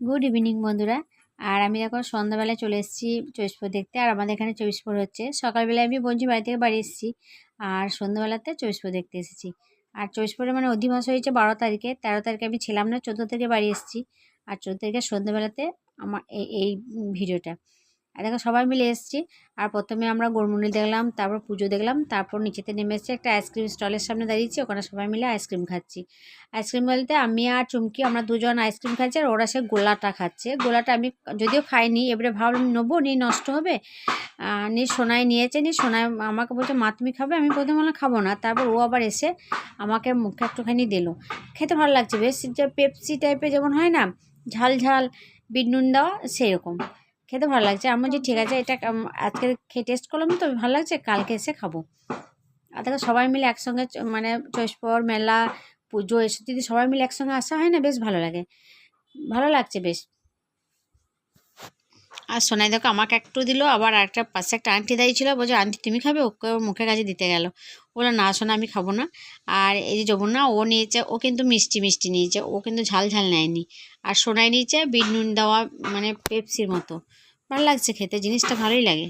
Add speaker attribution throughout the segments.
Speaker 1: Good evening বন্ধুরা। আর আমি এখন সন্ধ্যাবেলায় চলে এসেছি চৈশপুর দেখতে। আর আমাদের এখানে চৈশপুর হচ্ছে। সকালবেলায় আমি বঞ্জি বাড়ি থেকে বাড়ি এসেছি। আর সন্ধ্যাবেলাতে চৈশপুর দেখতে এসেছি। আর চৈশপুরে মানে অধিবাস হয়েছে বারো তারিখে। তেরো তারিখে আমি ছিলাম না, চোদ্দ তারিখে বাড়ি এসেছি। আর চোদ্দ তারিখে সন্ধ্যাবেলাতে আমার এই এই ভিডিওটা। আর দেখো সবাই মিলে এসেছি। আর প্রথমে আমরা গরমুন্ডি দেখলাম, তারপর পুজো দেখলাম, তারপর নিচেতে নেমে এসেছি একটা আইসক্রিম স্টলের সামনে দাঁড়িয়েছি, ওখানে সবাই মিলে আইসক্রিম খাচ্ছি। আইসক্রিম বলতে আমি আর চুমকি আমরা দুজন আইসক্রিম খাচ্ছি আর ওরা সে গোলাটা খাচ্ছে। গোলাটা আমি যদিও খাইনি, এবারে ভাবলাম নেব, নিয়ে নষ্ট হবে। নিয়ে সোনায় নিয়েছে, নিয়ে সোনায় আমাকে বলছে, মা, তুমি খাবে? আমি প্রথমে বললাম, খাব না। তারপর ও আবার এসে আমাকে মুখে একটুখানি দিল। খেতে ভালো লাগছে, বেশ যে পেপসি টাইপের যেমন হয় না, ঝাল ঝাল, বিট নুন দেওয়া সেরকম খেতে ভালো লাগছে। আমি যে ঠিক আছে, এটা আজকে খেয়ে টেস্ট করলাম তো, ভালো লাগছে? কালকে এসে খাব। আর দেখো, সবাই মিলে একসঙ্গে মানে চৈশপর মেলা, পুজো, এসব যদি সবাই মিলে একসঙ্গে আসা হয় না, বেশ ভালো লাগে। ভালো লাগছে বেশ। আর সোনাই দেখো আমাকে একটু দিল, আবার একটা পাশে একটা আন্টি দাঁড়িয়ে ছিল, বলছে, আন্টি, তুমি খাবে? ওকে মুখের কাছে দিতে গেল। বলল, না সোনা, আমি খাব না। আর এই যে যমুনা, ও নিয়েছে, ও কিন্তু মিষ্টি মিষ্টি নিয়েছে, ও কিন্তু ঝাল ঝাল নেয়নি। আর সোনাই নিয়েছে বিট নুন দেওয়া মানে পেপসির মতো। ভালো লাগছে খেতে, জিনিসটা ভালোই লাগে।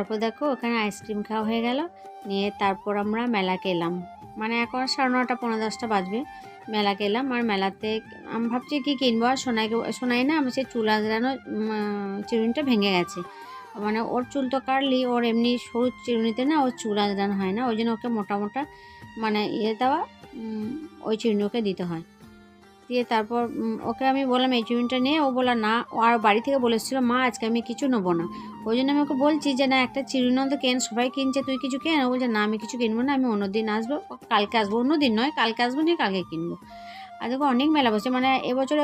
Speaker 1: তারপর দেখো ওখানে আইসক্রিম খাওয়া হয়ে গেল। নিয়ে তারপর আমরা মেলাকে এলাম। মানে এখন সাড়ে নটা পনেরো দশটা বাজবে। মেলাকে এলাম আর মেলাতে আমি ভাবছি কী কিনবো? আর সোনাইকে, সোনাই না, আমি সেই চুল আজরানো চিরুনিটা ভেঙে গেছে। মানে ওর চুল তো কাটলি, ওর এমনি সরু চিরুনিতে না ওর চুল আজরানো হয় না। ওই জন্য ওকে মোটা মোটা মানে ইয়ে দেওয়া ওই চিরুনি ওকে দিতে হয়। দিয়ে তারপর ওকে আমি বললাম, এই চুড়িটা নিয়ে ও বলল, না। আর বাড়ি থেকে বলেছিল, মা, আজকে আমি কিছু নেব না। ওই জন্য আমি ওকে বলছি যে, না, একটা চিরুনি তো কেন, সবাই কিনছে, তুই কিছু কেন? ও বলছে, না, আমি কিছু কিনবো না, আমি অন্য দিন আসব, কালকে আসব। অন্য দিন নয়, কালকে আসব নিয়ে কালকে কিনবো। আর দেখো, অনেক মেলা বসে মানে এবছরে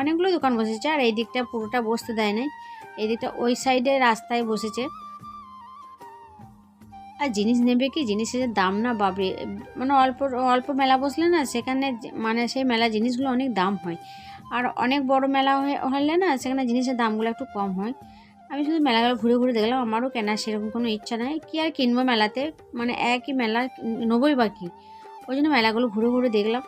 Speaker 1: অনেকগুলো দোকান বসেছে, আর এই দিকটা পুরোটা বসতে দেয় নাই। এই দিকটা ওই সাইডে রাস্তায় বসেছে। আর জিনিস নেবে কি? জিনিসের দাম না বাবরে মানে অল্প অল্প মেলা বসলে না সেখানে মানে সেই মেলা জিনিসগুলো অনেক দাম হয়। আর অনেক বড় মেলা হলে না সেখানে জিনিসের দামগুলো একটু কম হয়। আমি শুধু মেলাগুলো ঘুরে ঘুরে দেখলাম, আমারও কেনার সেরকম কোনো ইচ্ছা নাই। কি আর কিনবো মেলাতে? মানে একই মেলা নেবই বা কি? ওই জন্য মেলাগুলো ঘুরে ঘুরে দেখলাম।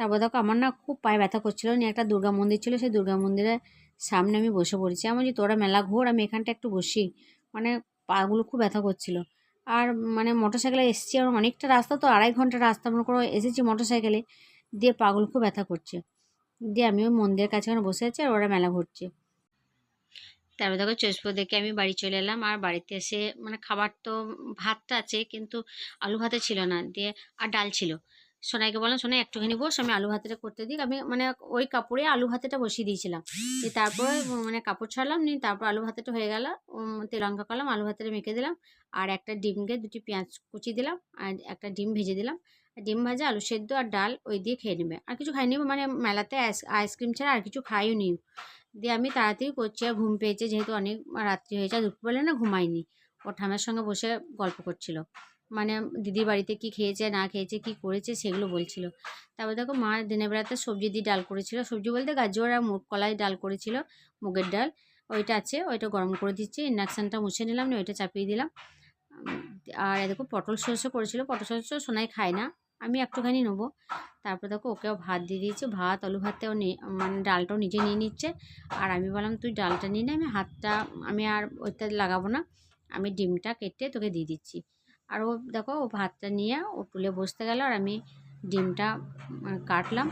Speaker 1: তারপর দেখো আমার না খুব পায়ে ব্যথা করছিল, নিয়ে একটা দুর্গা মন্দির ছিল, সেই দুর্গা মন্দিরের সামনে আমি বসে পড়েছি। আমি যে তোরা মেলা ঘোর, আমি এখানটা একটু বসি। মানে পাগুলো খুব ব্যথা করছিল। আর মানে মোটর সাইকেলে এসেছি, আর অনেকটা রাস্তা তো, আড়াই ঘণ্টা রাস্তা মনে করো, এসেছি মোটর সাইকেলে দিয়ে পাগুলো খুব ব্যথা করছে। দিয়ে আমি ওই মন্দিরের কাছে ওখানে বসে আছি, আর ওরা মেলা ঘুরছে। তারপর দেখো চৈশপুর দেখে আমি বাড়ি চলে এলাম, আর বাড়িতে এসে মানে খাবার তো, ভাতটা আছে, কিন্তু আলু ভাতে ছিল না, দিয়ে আর ডাল ছিল। সোনাইকে বললাম, সোনাই, একটুখানি বস, আমি আলু ভাতেটা করতে দিই। আমি মানে ওই কাপড়ে আলু ভাতেটা বসিয়ে দিয়েছিলাম। দিয়ে তারপরে মানে কাপড় ছাড়লাম, নিয়ে তারপর আলু ভাতেটা হয়ে গেল। তেল লঙ্কা করলাম, আলু ভাতেটা মেখে দিলাম। আর একটা ডিমকে দুটি পেঁয়াজ কুচি দিলাম, আর একটা ডিম ভেজে দিলাম। ডিম ভাজা, আলু সেদ্ধ আর ডাল ওই দিয়ে খেয়ে নেবে। আর কিছু খাইনি মানে মেলাতে আইসক্রিম ছাড়া আর কিছু খাইও নি। দিয়ে আমি তাড়াতাড়ি করছি, আর ঘুম পেয়েছে যেহেতু অনেক রাত্রি হয়েছে, আর দুপুরবেলা না ঘুমাইনি। ও ঠামের সঙ্গে বসে গল্প করছিল। মানে দিদির বাড়িতে কি খেয়েছে, না খেয়েছে, কি করেছে সেগুলো বলছিল। তারপর দেখো মা দিনের বেলাতে সবজি দিয়ে ডাল করেছিল। সবজি বলতে গাজর আর মুগ কলাই ডাল করেছিল, মুগের ডাল। ওইটা আছে, ওইটা গরম করে দিচ্ছি, ইন্ডাকশানটা মুছে নিলাম না ওইটা চাপিয়ে দিলাম। আর দেখো পটল সর্ষে করেছিল। পটল সর্ষে সোনাই খায় না, আমি একটুখানি নেব। তারপর দেখো ওকেও ভাত দিয়ে দিয়েছি, ভাত, আলু ভাতটাও মানে ডালটাও নিজে নিয়ে নিচ্ছে। আর আমি বললাম, তুই ডালটা নিয়ে নে, আমি হাতটা, আমি আর ওইটা লাগাবো না, আমি ডিমটা কেটে তোকে দিয়ে দিচ্ছি। আর ও দেখো, ও ভাতটা নিয়ে ও তুলে বসতে গেল আর আমি ডিমটা কাটলাম।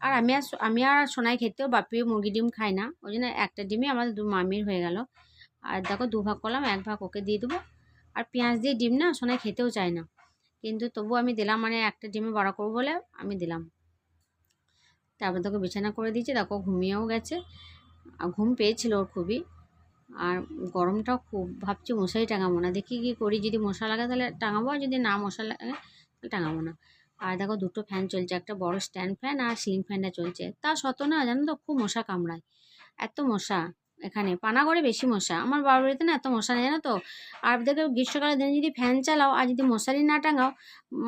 Speaker 1: আর আমি আর আমি আর সোনাই খেতেও বাপিও মুরগি ডিম খাই না। ওই জন্য একটা ডিমই আমাদের দু মামির হয়ে গেল। আর দেখো, দু ভাগ করলাম, এক ভাগ ওকে দিয়ে দেবো। আর পেঁয়াজ দিয়ে ডিম না সোনাই খেতেও চায় না। কিন্তু তবু আমি দিলাম মানে একটা ডিমে বড়া করব বলে আমি দিলাম। তারপর তোকে বিছানা করে দিয়েছি, দেখো ঘুমিয়েও গেছে। আর ঘুম পেয়েছিল ওর খুবই। আর গরমটাও খুব, ভাবছি মশারি টাঙাবো না। দেখি কী করি, যদি মশা লাগে তাহলে টাঙাবো, আর যদি না মশা লাগে তাহলে টাঙাবো না। আর দেখো দুটো ফ্যান চলছে, একটা বড় স্ট্যান্ড ফ্যান আর সিলিং ফ্যানটা চলছে। তা সত্ত্বেও না, জানো তো, খুব মশা কামড়ায়। এত মশা। এখানে। পানাগড়ে বেশি মশা। আমার বাবার বাড়িতে না এত মশা নেই, জানো তো? আর দেখো, গ্রীষ্মকালের দিনে যদি ফ্যান চালাও আর যদি মশারি না টাঙাও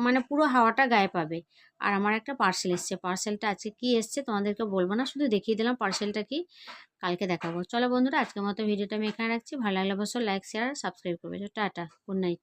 Speaker 1: মানে পুরো হাওয়াটা গায়ে পাবে। আর আমার একটা পার্সেল এসছে। পার্সেলটা আজকে কি এসছে তোমাদেরকে বলব না? শুধু দেখিয়ে দিলাম পার্সেলটা কি। কালকে দেখাবো। চলো বন্ধুরা, আজকের মতো ভিডিওটা আমি এখানে রাখছি। ভালো লাগলে অবশ্যই লাইক শেয়ার সাবস্ক্রাইব করবে। Tata good night